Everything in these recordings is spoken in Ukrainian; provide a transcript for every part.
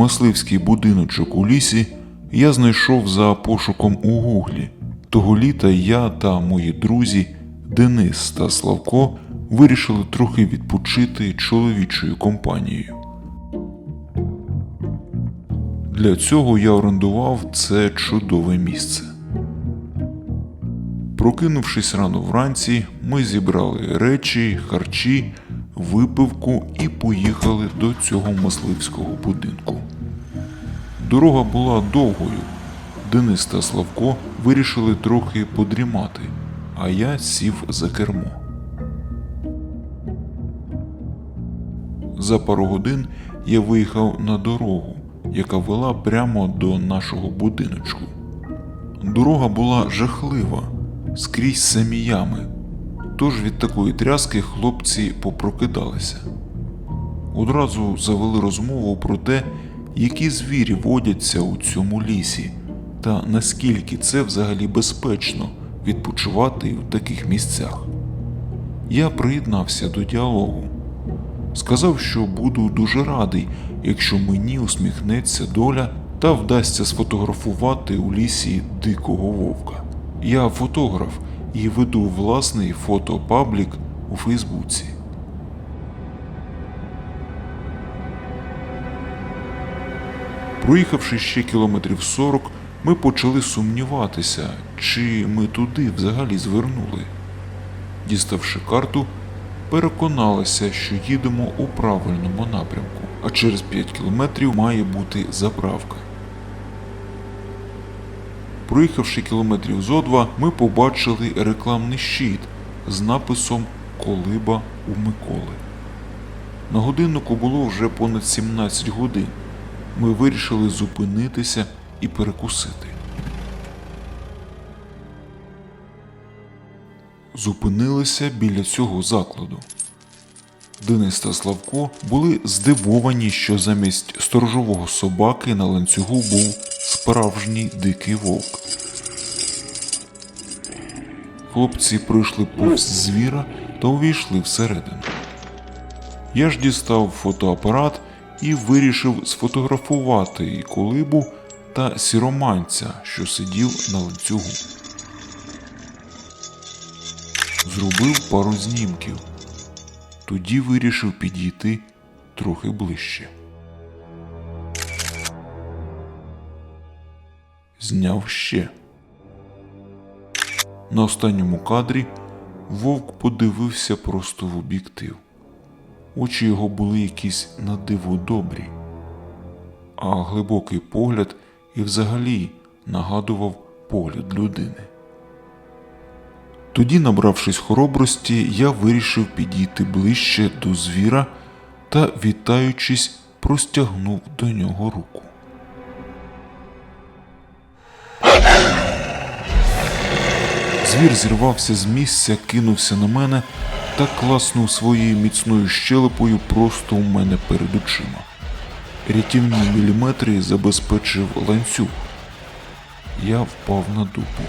Маленький мисливський будиночок у лісі я знайшов за пошуком у гуглі. Того літа я та мої друзі Денис та Славко вирішили трохи відпочити чоловічою компанією. Для цього я орендував це чудове місце. Прокинувшись рано вранці, ми зібрали речі, харчі, випивку і поїхали до цього мисливського будинку. Дорога була довгою. Денис та Славко вирішили трохи подрімати, а я сів за кермо. За пару годин я виїхав на дорогу, яка вела прямо до нашого будиночку. Дорога була жахлива, скрізь самі ями, тож від такої тряски хлопці попрокидалися. Одразу завели розмову про те, які звірі водяться у цьому лісі, та наскільки це взагалі безпечно відпочивати в таких місцях. Я приєднався до діалогу. Сказав, що буду дуже радий, якщо мені усміхнеться доля та вдасться сфотографувати у лісі дикого вовка. Я фотограф і веду власний фотопаблік у Фейсбуці. Проїхавши ще кілометрів 40, ми почали сумніватися, чи ми туди взагалі звернули. Діставши карту, переконалися, що їдемо у правильному напрямку, а через 5 кілометрів має бути заправка. Проїхавши кілометрів зо два, ми побачили рекламний щит з написом Колиба у Миколи. На годиннику було вже понад 17 годин. Ми вирішили зупинитися і перекусити. Зупинилися біля цього закладу. Денис та Славко були здивовані, що замість сторожового собаки на ланцюгу був справжній дикий вовк. Хлопці пройшли повз звіра та увійшли всередину. Я ж дістав фотоапарат і вирішив сфотографувати і колибу та сіроманця, що сидів на ланцюгу. Зробив пару знімків. Тоді вирішив підійти трохи ближче. Зняв ще. На останньому кадрі вовк подивився просто в об'єктив. Очі його були якісь на диво добрі, а глибокий погляд і взагалі нагадував погляд людини. Тоді, набравшись хоробрості, я вирішив підійти ближче до звіра та, вітаючись, простягнув до нього руку. Звір зірвався з місця, кинувся на мене та класнув своєю міцною щелепою просто у мене перед очима. Рятівні міліметри забезпечив ланцюг. Я впав на дупу.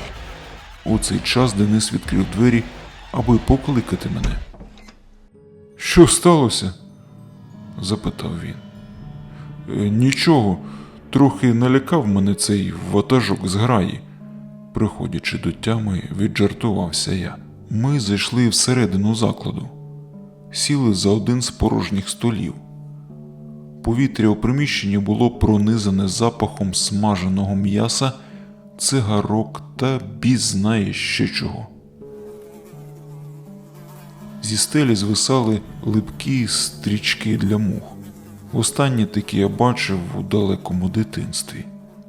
У цей час Денис відкрив двері, аби покликати мене. Що сталося? запитав він. «Е, Нічого, трохи налякав мене цей ватажок з граї. Приходячи до тями, віджартувався я. Ми зайшли всередину закладу, сіли за один з порожніх столів. Повітря у приміщенні було пронизане запахом смаженого м'яса, цигарок та біс знає ще чого. Зі стелі звисали липкі стрічки для мух. Останні такі я бачив у далекому дитинстві.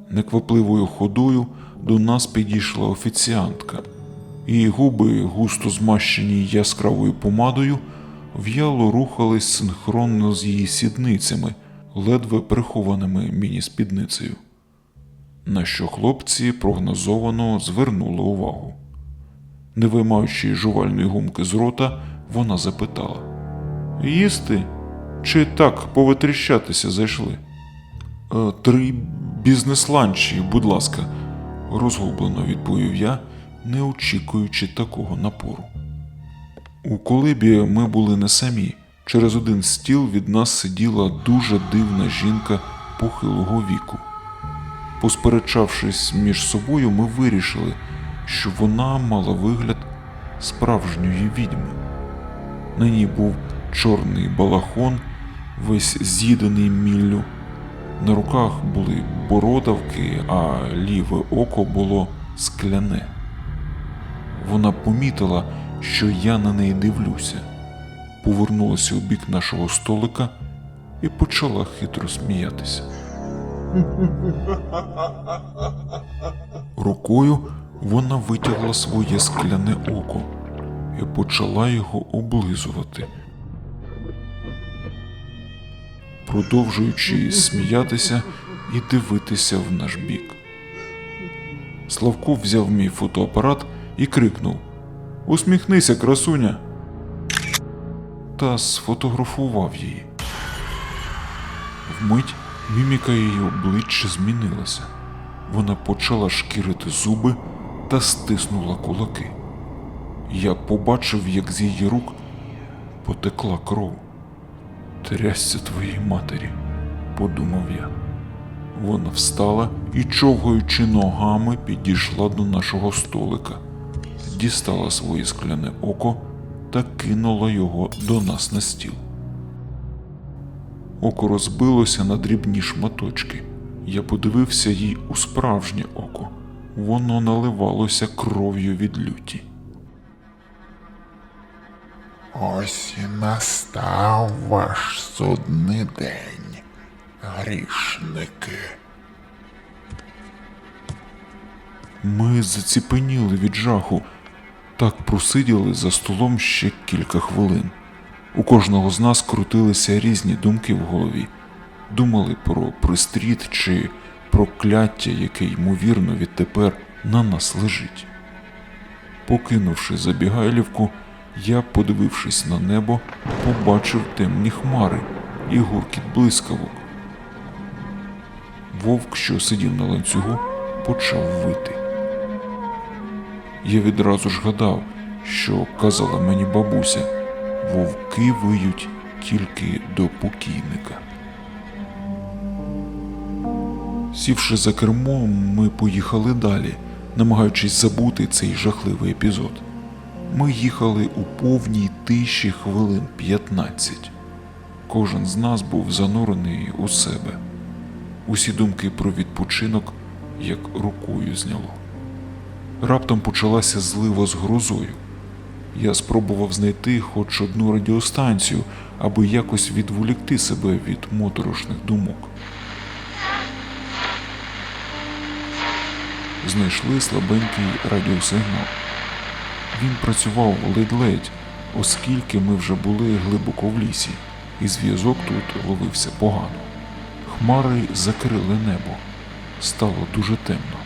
Неквапливою ходою до нас підійшла офіціантка. Її губи, густо змащені яскравою помадою, в'яло рухались синхронно з її сідницями, ледве прихованими міні-спідницею. На що хлопці прогнозовано звернули увагу. Не виймаючи жувальної гумки з рота, вона запитала: Їсти? Чи так повитріщатися зайшли? «Е, Три бізнес-ланчі, будь ласка, розгублено відповів я, не очікуючи такого напору. У колибі ми були не самі, Через один стіл від нас сиділа дуже дивна жінка похилого віку. Посперечавшись між собою, ми вирішили, що вона мала вигляд справжньої відьми. На ній був чорний балахон, весь з'їдений міллю. На руках були бородавки, а ліве око було скляне. Вона помітила, що я на неї дивлюся, повернулася у бік нашого столика і почала хитро сміятися. Рукою вона витягла своє скляне око і почала його облизувати. Продовжуючи сміятися і дивитися в наш бік. Славко взяв мій фотоапарат і крикнув: Усміхнися, красуня! Та сфотографував її. Вмить міміка її обличчя змінилася. Вона почала шкірити зуби та стиснула кулаки. Я побачив, як з її рук потекла кров. Трясся твоїй матері, подумав я. Вона встала і, човгаючи ногами, підійшла до нашого столика, дістала своє скляне око та кинула його до нас на стіл. Око розбилося на дрібні шматочки. Я подивився їй у справжнє око. Воно наливалося кров'ю від люті. Ось і настав ваш судний день, грішники. Ми заціпеніли від жаху, так просиділи за столом ще кілька хвилин. У кожного з нас крутилися різні думки в голові. Думали про пристріт чи прокляття, яке ймовірно відтепер на нас лежить. Покинувши забігайлівку, я, подивившись на небо, побачив темні хмари і гуркіт блискавок. Вовк, що сидів на ланцюгу, почав вити. Я відразу ж гадав, що казала мені бабуся, вовки виють тільки до покійника. Сівши за кермо, ми поїхали далі, намагаючись забути цей жахливий епізод. Ми їхали у повній тиші хвилин 15. Кожен з нас був занурений у себе. Усі думки про відпочинок як рукою зняло. Раптом почалася злива з грозою. Я спробував знайти хоч одну радіостанцію, аби якось відволікти себе від моторошних думок. Знайшли слабенький радіосигнал. Він працював ледь-ледь, оскільки ми вже були глибоко в лісі, і зв'язок тут ловився погано. Хмари закрили небо. Стало дуже темно.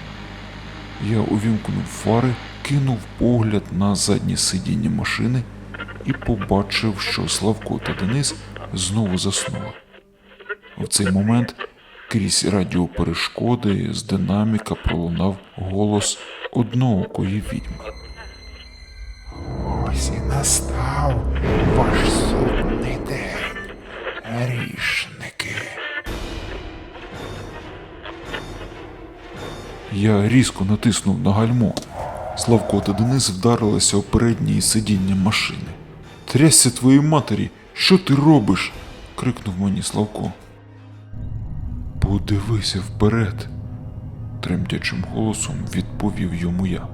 Я увімкнув фари, кинув погляд на заднє сидіння машини і побачив, що Славко та Денис знову заснули. В цей момент крізь радіоперешкоди з динаміка пролунав голос одноокої відьми. Я різко натиснув на гальмо. Славко та Денис вдарилися у переднє сидіння машини. Трясся твоїй матері, що ти робиш? крикнув мені Славко. Подивися вперед, тремтячим голосом відповів йому я.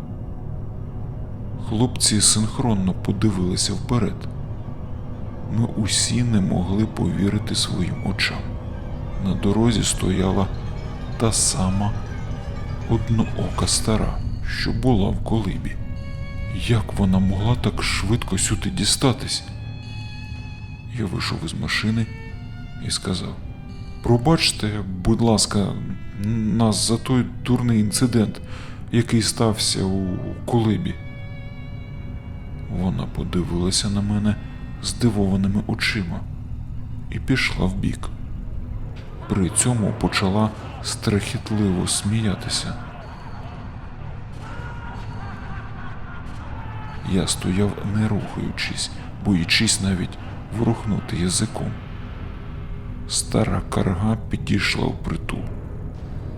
Хлопці синхронно подивилися вперед. Ми усі не могли повірити своїм очам. На дорозі стояла та сама одноока стара, що була в колибі. Як вона могла так швидко сюди дістатись? Я вийшов із машини і сказав: Пробачте, будь ласка, нас за той дурний інцидент, який стався у колибі. Вона подивилася на мене здивованими очима і пішла вбік. При цьому почала страхітливо сміятися. Я стояв не рухаючись, боячись навіть ворухнути язиком. Стара карга підійшла впритул,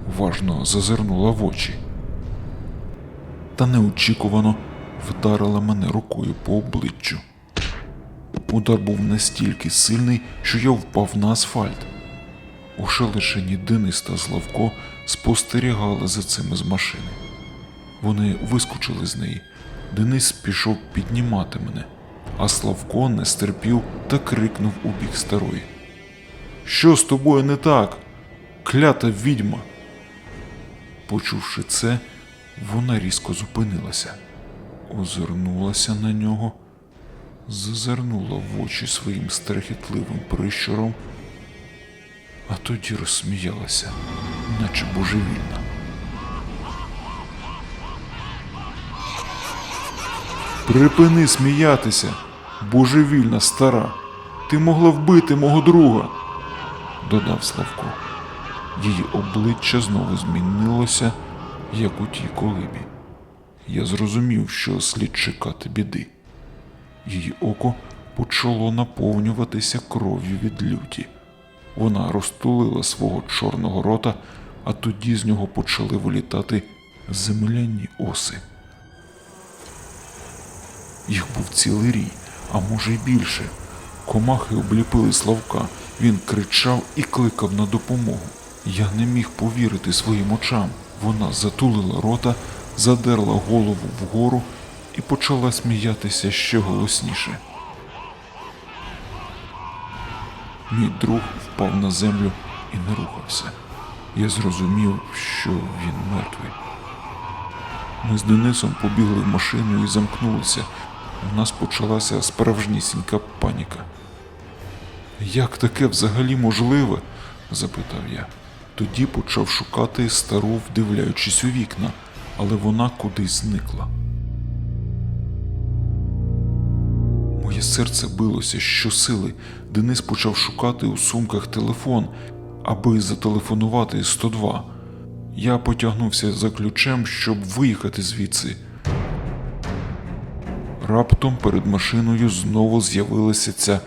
уважно зазирнула в очі. Та неочікувано вдарила мене рукою по обличчю. Удар був настільки сильний, що я впав на асфальт. Ошелешені Денис та Славко спостерігали за цим з машини. Вони вискочили з неї. Денис пішов піднімати мене, а Славко не стерпів та крикнув у бік старої. Що з тобою не так? Клята відьма. Почувши це, вона різко зупинилася, озирнулася на нього, зазирнула в очі своїм страхітливим прищуром, а тоді розсміялася, наче божевільна. Припини сміятися, божевільна стара. Ти могла вбити мого друга, додав Славко. Її обличчя знову змінилося, як у тій колибі. Я зрозумів, що слід чекати біди. Її око почало наповнюватися кров'ю від люті. Вона розтулила свого чорного рота, а тоді з нього почали вилітати земляні оси. Їх був цілий рій, а може й більше. Комахи обліпили Славка. Він кричав і кликав на допомогу. Я не міг повірити своїм очам. Вона затулила рота, задерла голову вгору і почала сміятися ще голосніше. Мій друг впав на землю і не рухався. Я зрозумів, що він мертвий. Ми з Денисом побігли в машину і замкнулися. У нас почалася справжнісінька паніка. Як таке взагалі можливе? запитав я. Тоді почав шукати стару, вдивляючись у вікна, але вона кудись зникла. Моє серце билося щосили. Денис почав шукати у сумках телефон, аби зателефонувати 102. Я потягнувся за ключем, щоб виїхати звідси. Раптом перед машиною знову з'явилася ця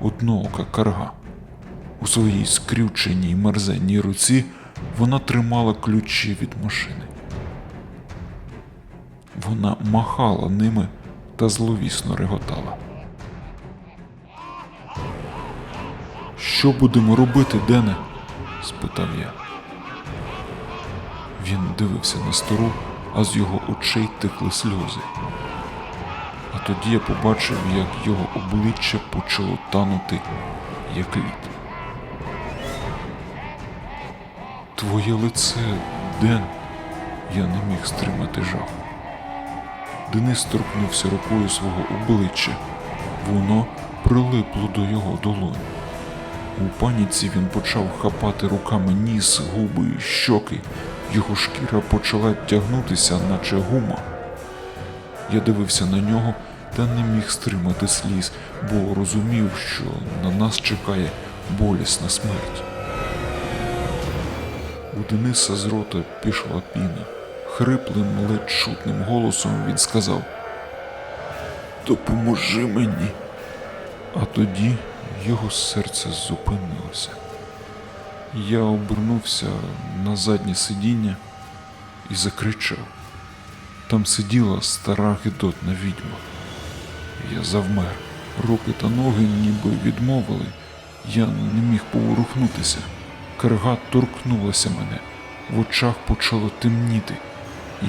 одноока карга. У своїй скрюченій мерзенній руці вона тримала ключі від машини. Вона махала ними та зловісно реготала. Що будемо робити, Дене? спитав я. Він дивився на стару, а з його очей текли сльози. А тоді я побачив, як його обличчя почало танути, як лід. Твоє лице, Ден, я не міг стримати жаху. Денис торкнувся рукою свого обличчя. Воно прилипло до його долонь. У паніці він почав хапати руками ніс, губи, щоки. Його шкіра почала тягнутися, наче гума. Я дивився на нього та не міг стримати сліз, бо розумів, що на нас чекає болісна смерть. У Дениса з рота пішла піна. Хриплим, ледь чутним голосом він сказав Допоможи мені. А тоді його серце зупинилося. Я обернувся на заднє сидіння і закричав. Там сиділа стара гидотна відьма. Я завмер. Руки та ноги ніби відмовили. Я не міг поворухнутися. Карга торкнулася мене. В очах почало темніти.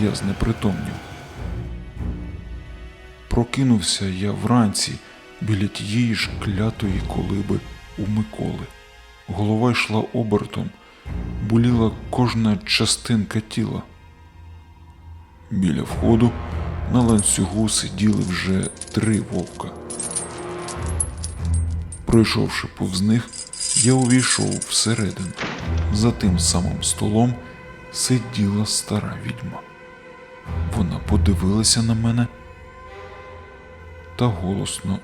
Я знепритомнів. Прокинувся я вранці біля тієї ж клятої колиби у Миколи. Голова йшла обертом, боліла кожна частинка тіла. Біля входу на ланцюгу сиділи вже три вовка. Пройшовши повз них, я увійшов всередину. За тим самим столом сиділа стара відьма. Вона подивилася на мене та голосно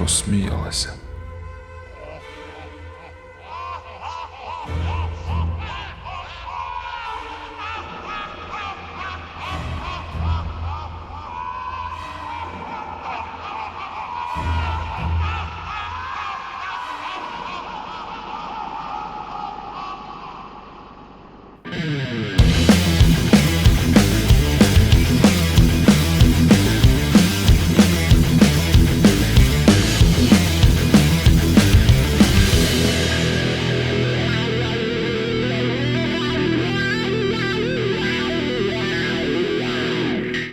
розсміялася.